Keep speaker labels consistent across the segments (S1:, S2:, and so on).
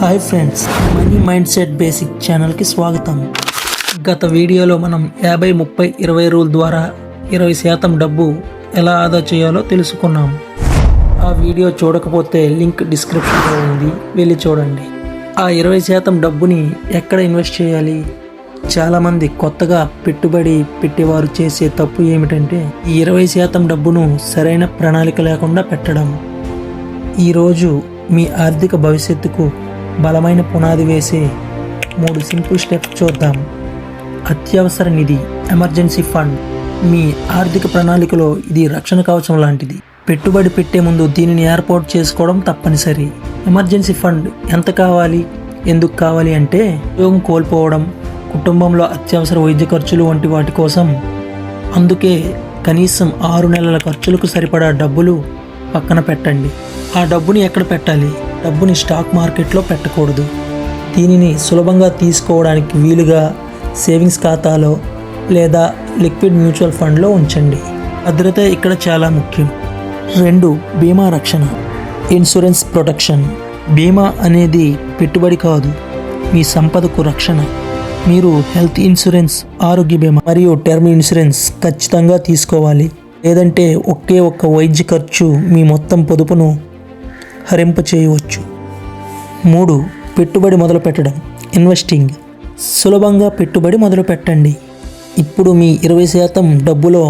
S1: Hi friends money mind set basic ఛానల్కి స్వాగతం. గత వీడియోలో మనం యాభై ముప్పై ఇరవై రూల్ ద్వారా ఇరవై శాతం డబ్బు ఎలా ఆదా చేయాలో తెలుసుకున్నాం. ఆ వీడియో చూడకపోతే లింక్ డిస్క్రిప్షన్లో ఉంది వెళ్ళి చూడండి. ఆ ఇరవై శాతం డబ్బుని ఎక్కడ ఇన్వెస్ట్ చేయాలి? చాలామంది కొత్తగా పెట్టుబడి పెట్టేవారు చేసే తప్పు ఏమిటంటే ఈ ఇరవై శాతం డబ్బును సరైన ప్రణాళిక లేకుండా పెట్టడం. ఈరోజు మీ ఆర్థిక భవిష్యత్తుకు బలమైన పునాది వేసే మూడు సింపుల్ స్టెప్స్ చూద్దాం. అత్యవసర నిధి ఎమర్జెన్సీ ఫండ్. మీ ఆర్థిక ప్రణాళికలో ఇది రక్షణ కవచం లాంటిది. పెట్టుబడి పెట్టే ముందు దీనిని ఏర్పాటు చేసుకోవడం తప్పనిసరి. ఎమర్జెన్సీ ఫండ్ ఎంత కావాలి ఎందుకు కావాలి అంటే ఉద్యోగం కోల్పోవడం కుటుంబంలో అత్యవసర వైద్య ఖర్చులు వంటి వాటి కోసం. అందుకే కనీసం ఆరు నెలల ఖర్చులకు సరిపడా డబ్బులు పక్కన పెట్టండి. ఆ డబ్బుని ఎక్కడ పెట్టాలి? డబ్బుని స్టాక్ మార్కెట్లో పెట్టకూడదు. దీనిని సులభంగా తీసుకోవడానికి వీలుగా సేవింగ్స్ ఖాతాలో లేదా లిక్విడ్ మ్యూచువల్ ఫండ్లో ఉంచండి. భద్రత ఇక్కడ చాలా ముఖ్యం. రెండు బీమా రక్షణ. Insurance protection. బీమా అనేది పెట్టుబడి కాదు మీ సంపదకు రక్షణ. మీరు హెల్త్ ఇన్సూరెన్స్ ఆరోగ్య బీమా మరియు టర్మ్ ఇన్సూరెన్స్ ఖచ్చితంగా తీసుకోవాలి. లేదంటే ఒకే ఒక్క వైద్య ఖర్చు మీ మొత్తం పొదుపును హరింప చేయవచ్చు. మూడు పెట్టుబడి మొదలు పెట్టడం ఇన్వెస్టింగ్. సులభంగా పెట్టుబడి మొదలు పెట్టండి ఇప్పుడు మీ ఇరవై శాతం డబ్బులో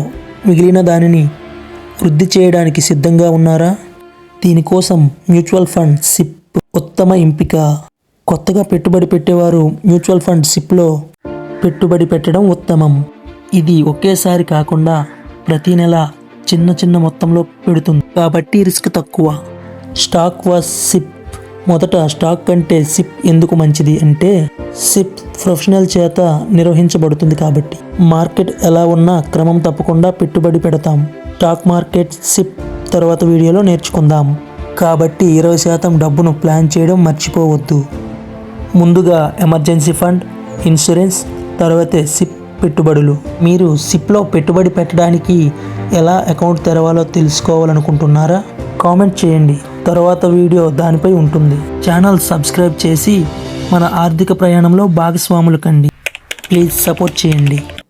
S1: మిగిలిన దానిని వృద్ధి చేయడానికి సిద్ధంగా ఉన్నారా? దీనికోసం మ్యూచువల్ ఫండ్ సిప్ ఉత్తమ ఎంపిక. కొత్తగా పెట్టుబడి పెట్టేవారు మ్యూచువల్ ఫండ్ సిప్లో పెట్టుబడి పెట్టడం ఉత్తమం. ఇది ఒకేసారి కాకుండా ప్రతి నెల చిన్న చిన్న మొత్తంలో పెడుతుంది. కాబట్టి రిస్క్ తక్కువ. Stock vs SIP. మొదట స్టాక్ కంటే సిప్ ఎందుకు మంచిది అంటే సిప్ ప్రొఫెషనల్ చేత నిర్వహించబడుతుంది కాబట్టి. మార్కెట్ ఎలా ఉన్నా క్రమం తప్పకుండా పెట్టుబడి పెడతాం. స్టాక్ మార్కెట్ సిప్ తర్వాత వీడియోలో నేర్చుకుందాం. కాబట్టి ఇరవై శాతం డబ్బును ప్లాన్ చేయడం మర్చిపోవద్దు. ముందుగా ఎమర్జెన్సీ ఫండ్ ఇన్సూరెన్స్ తర్వాతే సిప్ పెట్టుబడులు. మీరు సిప్లో పెట్టుబడి పెట్టడానికి ఎలా అకౌంట్ తెరవాలో తెలుసుకోవాలనుకుంటున్నారా? కామెంట్ చేయండి. తర్వాత వీడియో దానిపై ఉంటుంది. ఛానల్ సబ్స్క్రైబ్ చేసి మన ఆర్థిక ప్రయాణంలో భాగస్వాములు కండి. ప్లీజ్ సపోర్ట్ చేయండి.